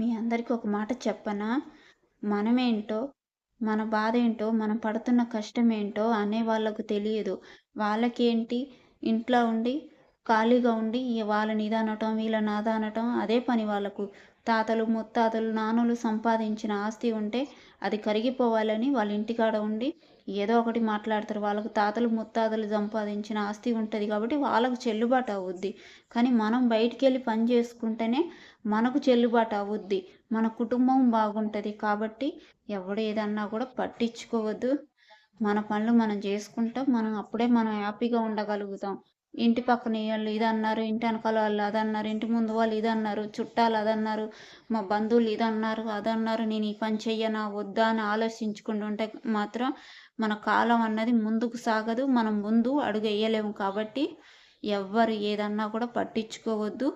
మీ అందరికీ ఒక మాట చెప్పనా? మనమేంటో మన బాధ ఏంటో మనం పడుతున్న కష్టం ఏంటో అనే వాళ్ళకు తెలియదు. వాళ్ళకేంటి? ఇంట్లో ఉండి ఖాళీగా ఉండి వాళ్ళని ఇది అనటం వీళ్ళని అది అనటం అదే పని వాళ్ళకు. తాతలు ముత్తాతలు నాన్నలు సంపాదించిన ఆస్తి ఉంటే అది కరిగిపోవాలని వాళ్ళ ఇంటికాడ ఉండి ఏదో ఒకటి మాట్లాడతారు. వాళ్ళకు తాతలు ముత్తాతలు సంపాదించిన ఆస్తి ఉంటుంది కాబట్టి వాళ్ళకు చెల్లుబాటు అవుద్ది. కానీ మనం బయటికి వెళ్ళి పని చేసుకుంటేనే మనకు చెల్లుబాటు అవుద్ది. మన కుటుంబం బాగుంటుంది కాబట్టి ఎవడు ఏదన్నా కూడా పట్టించుకోవద్దు. మన పనులు మనం చేసుకుంటాం. మనం అప్పుడే మనం హ్యాపీగా ఉండగలుగుతాం. ఇంటి పక్కన వాళ్ళు ఇది అన్నారు ఇంటి వెనకాల వాళ్ళు అది అన్నారు ఇంటి ముందు వాళ్ళు ఇది అన్నారు చుట్టాలు అది అన్నారు మా బంధువులు ఇది అన్నారు అది అన్నారు నేను ఈ పని చెయ్యనా వద్దా అని ఆలోచించుకుంటుంటే మాత్రం మన కాలం అన్నది ముందుకు సాగదు మనం ముందు అడుగు వేయలేము కాబట్టి ఎవ్వరు ఏదన్నా కూడా పట్టించుకోవద్దు.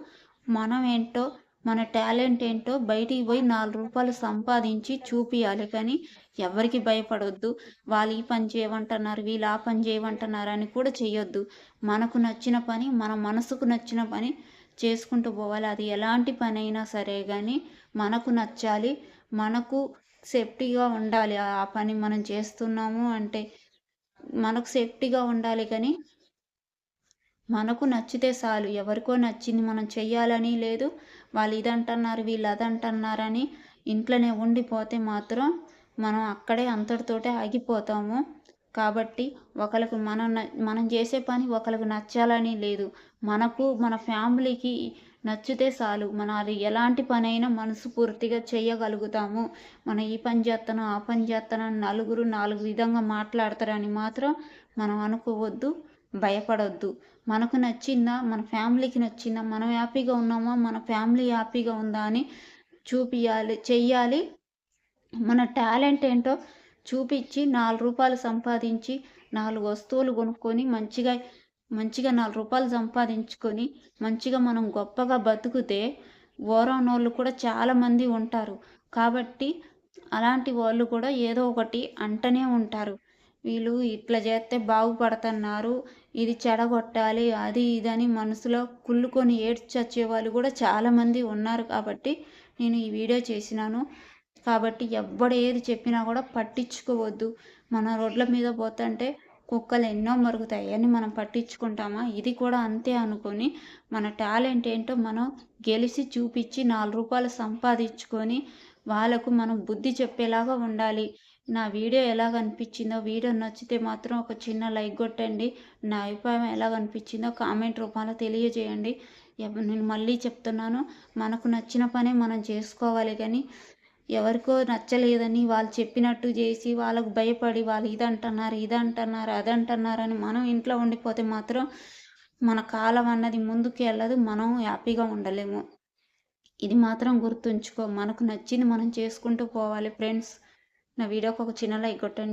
మనం ఏంటో మన టాలెంట్ ఏంటో బయటికి పోయి నాలుగు రూపాయలు సంపాదించి చూపియాలి. కానీ ఎవరికి భయపడొద్దు. వాళ్ళు ఈ పని చేయమంటున్నారు వీళ్ళు ఆ పని చేయమంటున్నారు అని కూడా చేయొద్దు మనకు నచ్చిన పని మన మనసుకు నచ్చిన పని చేసుకుంటూ పోవాలి. అది ఎలాంటి పని అయినా సరే కానీ మనకు నచ్చాలి. మనకు సేఫ్టీగా ఉండాలి. ఆ పని మనం చేస్తున్నాము అంటే మనకు సేఫ్టీగా ఉండాలి కానీ మనకు నచ్చితే చాలు. ఎవరికో నచ్చింది మనం చెయ్యాలని లేదు. వాళ్ళు ఇదంటున్నారు వీళ్ళు అదంటున్నారని ఇంట్లోనే ఉండిపోతే మాత్రం మనం అక్కడే అంతటితోటే ఆగిపోతాము. కాబట్టి ఒకరికి మనం మనం చేసే పని ఒకరికి నచ్చాలని లేదు. మనకు మన ఫ్యామిలీకి నచ్చితే చాలు. మన అది ఎలాంటి పని అయినా మనస్ఫూర్తిగా చేయగలుగుతాము మనం ఈ పని చేస్తాను ఆ పని చేస్తాను నలుగురు నాలుగు విధంగా మాట్లాడతారని మాత్రం మనం అనుకోవద్దు. భయపడొద్దు. మనకు నచ్చిందా మన ఫ్యామిలీకి నచ్చిందా మనం హ్యాపీగా ఉన్నామా మన ఫ్యామిలీ హ్యాపీగా ఉందా అని చూపియాలి చెయ్యాలి. మన టాలెంట్ ఏంటో చూపించి నాలుగు రూపాయలు సంపాదించి నాలుగు వస్తువులు కొనుక్కొని మంచిగా మంచిగా నాలుగు రూపాయలు సంపాదించుకొని మంచిగా మనం గొప్పగా బతుకుతే ఓరనోళ్ళు కూడా చాలామంది ఉంటారు. కాబట్టి అలాంటి వాళ్ళు కూడా ఏదో ఒకటి అంటనే ఉంటారు. వీళ్ళు ఇట్లా చేస్తే బాగుపడుతున్నారు. ఇది చెడగొట్టాలి అది ఇదని మనసులో కుళ్ళుకొని ఏడ్చొచ్చే వాళ్ళు కూడా చాలామంది ఉన్నారు కాబట్టి నేను ఈ వీడియో చేసినాను. కాబట్టి ఎవ్వడు ఏది చెప్పినా కూడా పట్టించుకోవద్దు. మన రోడ్ల మీద పోతుంటే కుక్కలు ఎన్నో మరుగుతాయి అని మనం పట్టించుకుంటామా? ఇది కూడా అంతే అనుకొని మన టాలెంట్ ఏంటో మనం గెలిచి చూపించి నాలుగు రూపాయలు సంపాదించుకొని వాళ్ళకు మనం బుద్ధి చెప్పేలాగా ఉండాలి. నా వీడియో ఎలాగ అనిపించిందో వీడియో నచ్చితే మాత్రం ఒక చిన్న లైక్ కొట్టండి. నా అభిప్రాయం ఎలాగ అనిపించిందో కామెంట్ రూపంలో తెలియజేయండి. నేను మళ్ళీ చెప్తున్నాను మనకు నచ్చిన పనే మనం చేసుకోవాలి కానీ ఎవరికో నచ్చలేదని వాళ్ళు చెప్పినట్టు చేసి వాళ్ళకు భయపడి వాళ్ళు ఇది అంటున్నారు ఇది అది అని మనం ఇంట్లో ఉండిపోతే మాత్రం మన కాలం అన్నది ముందుకు వెళ్ళదు మనం హ్యాపీగా ఉండలేము. ఇది మాత్రం గుర్తుంచుకో మనకు నచ్చింది మనం చేసుకుంటూ పోవాలి ఫ్రెండ్స్. నా వీడియోకి ఒక చిన్న లైక్ కొట్టండి.